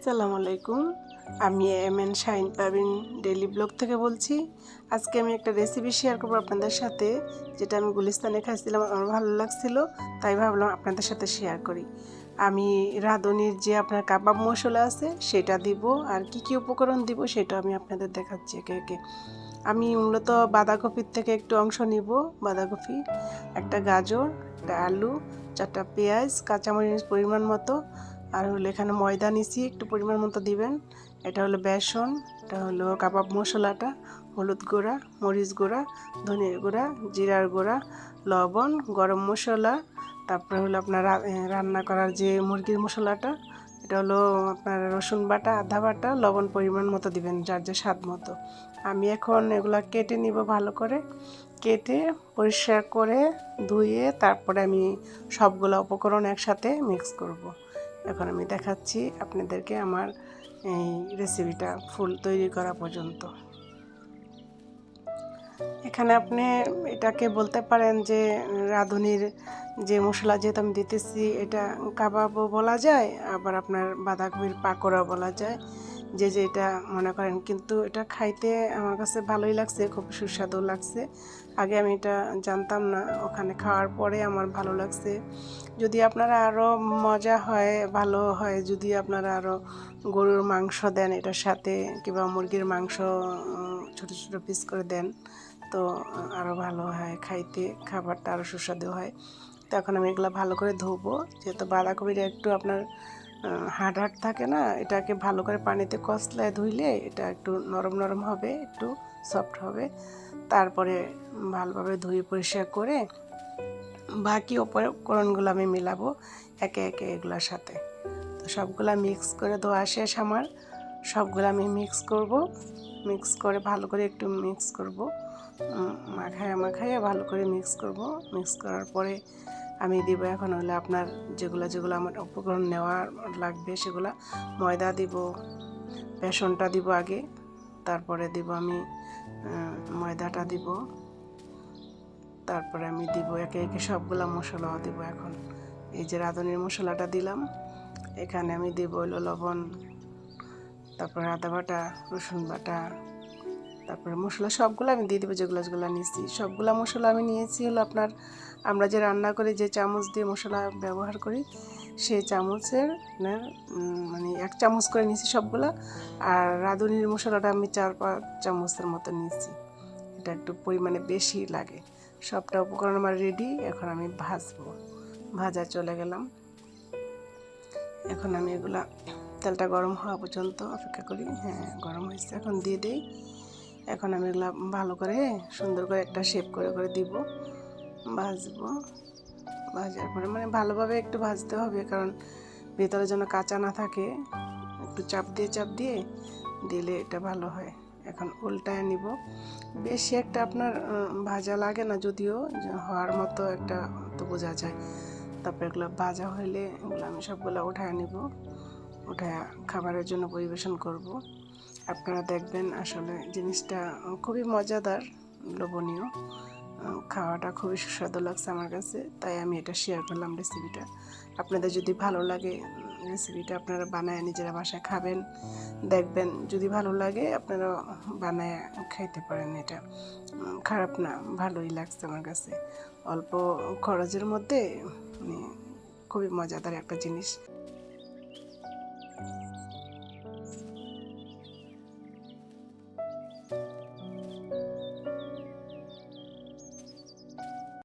আসসালামু আলাইকুম। আমি এম এন শাইন পাবিন ডেলি ব্লগ থেকে বলছি। আজকে আমি একটা রেসিপি শেয়ার করব আপনাদের সাথে, যেটা আমি গুলিস্তানে খাইছিলাম, আমার ভালো লাগছিল, তাই ভাবলাম আপনাদের সাথে শেয়ার করি। আমি রাঁধুনির যে আপনার কাবাব মশলা আছে, সেটা দিব, আর কি কি উপকরণ দিব, সেটা আমি আপনাদের দেখাচ্ছি একে একে। আমি মূলত বাঁধাকপির থেকে একটু অংশ নিব, বাঁধাকপি, একটা গাজর, একটা আলু, চারটা পেঁয়াজ কাঁচামরিচ পরিমাণ মতো আর হলো এখানে ময়দা নিছি একটু পরিমাণ মতো দিবেন। এটা হলো বেসন, এটা হলো কাবাব মশলাটা, হলুদ গুঁড়া, মরিচ গুঁড়া ধনের গুঁড়া, জিরার গুঁড়া, লবণ, গরম মশলা, তারপরে হলো আপনার রান্না করার যে মুরগির মশলাটা, এটা হলো আপনার রসুন বাটা, আদা বাটা, লবণ পরিমাণ মতো দিবেন যার যে স্বাদ মতো। আমি এখন এগুলা কেটে নিব ভালো করে। কেটে পরিষ্কার করে ধুয়ে তারপরে আমি সবগুলো উপকরণ একসাথে মিক্স করব। এখন আমি দেখাচ্ছি আপনাদেরকে আমার এই রেসিপিটা ফুল তৈরি করা পর্যন্ত। এখানে আপনি এটাকে বলতে পারেন যে রাঁধুনির যে মশলা যেহেতু আমি দিতেছি, এটা কাবাবও বলা যায়, আবার আপনার বাঁধাকপির পাকোড়াও বলা যায়। যে যে এটা মনে করেন। কিন্তু এটা খাইতে আমার কাছে ভালোই লাগছে, খুব সুস্বাদু লাগছে। আগে আমি এটা জানতাম না, ওখানে খাওয়ার পরে আমার ভালো লাগছে। যদি আপনারা আরও মজা হয়, ভালো হয়, যদি আপনারা আরও গরুর মাংস দেন এটার সাথে, কিংবা মুরগির মাংস ছোট ছোট পিস করে দেন, তো আরও ভালো হয় খাইতে, খাবারটা আরও সুস্বাদু হয়। তো এখন আমি এগুলো ভালো করে ধোবো। যেহেতু বাঁধাকপিটা একটু আপনার হার্ড হার্ড থাকে না, এটাকে ভালো করে পানিতে কষলায় ধুইলে এটা একটু নরম নরম হবে, একটু সফট হবে। তারপরে ভালোভাবে ধুয়ে পরিষ্কার করে বাকি উপকরণগুলো আমি মিলাবো একে একে এগুলোর সাথে। তো সবগুলা মিক্স করে ধোয়া শেষ আমার। সবগুলো আমি মিক্স করব। মিক্স করে ভালো করে একটু মিক্স করব। মাখায় মাখায় ভালো করে মিক্স করব। মিক্স করার পরে আমি দিব এখন হলে আপনার যেগুলো যেগুলো আমার উপকরণ নেওয়া লাগবে সেগুলো ময়দা দিব, বেসনটা দিব আগে, তারপরে দিব আমি ময়দাটা দিব, তারপরে আমি দিব একে একে সবগুলা মশলাও দিব এখন। এই যে রাঁধুনির মশলাটা দিলাম, এখানে আমি দিব হলো লবণ, তারপরে আদা বাটা, রসুন বাটা তারপরে মশলা সবগুলো আমি দিয়ে দেবো যেগুলো যেগুলো নিয়েছি। সবগুলো মশলা আমি নিয়েছি হলো আপনার, আমরা যে রান্না করি, যে চামচ দিয়ে মশলা ব্যবহার করি সেই চামচের মানে এক চামচ করে নিয়েছি সবগুলা, আর রাঁধুনির মশলাটা আমি চার পাঁচ চামচের মতো নিয়েছি। এটা একটু পরিমাণে বেশি লাগে। সবটা উপকরণ আমার রেডি এখন আমি ভাজবো। ভাজা চলে গেলাম। এখন আমি এগুলা, তেলটা গরম হওয়া পর্যন্ত অপেক্ষা করি। হ্যাঁ গরম হয়েছে, এখন দিয়ে দিই। এখন আমি এগুলা ভালো করে সুন্দর করে একটা শেপ করে করে দিব, ভাজবো। ভাজার পরে মানে ভালোভাবে একটু ভাজতে হবে, কারণ ভেতরে যেন কাঁচা না থাকে। একটু চাপ দিয়ে চাপ দিয়ে দিলে এটা ভালো হয়। এখন উল্টায় নিব। বেশি একটা আপনার ভাজা লাগে না যদিও হওয়ার মতো একটা তো বোঝা যায়। তারপরে এগুলো ভাজা হইলে এগুলো আমি সবগুলো উঠায় নিব। উঠায় খাবারের জন্য পরিবেশন করব। আপনারা দেখবেন আসলে জিনিসটা খুবই মজাদার, লোভনীয়। খাওয়াটা খুবই সুস্বাদু লাগছে আমার কাছে, তাই আমি এটা শেয়ার করলাম রেসিপিটা আপনাদের যদি ভালো লাগে রেসিপিটা আপনারা বানায় নিজেরা বাসায় খাবেন। দেখবেন যদি ভালো লাগে আপনারা বানায় খাইতে পারেন এটা। খারাপ না, ভালোই লাগছে আমার কাছে। অল্প খরচের মধ্যে মানে খুবই মজাদার একটা জিনিস।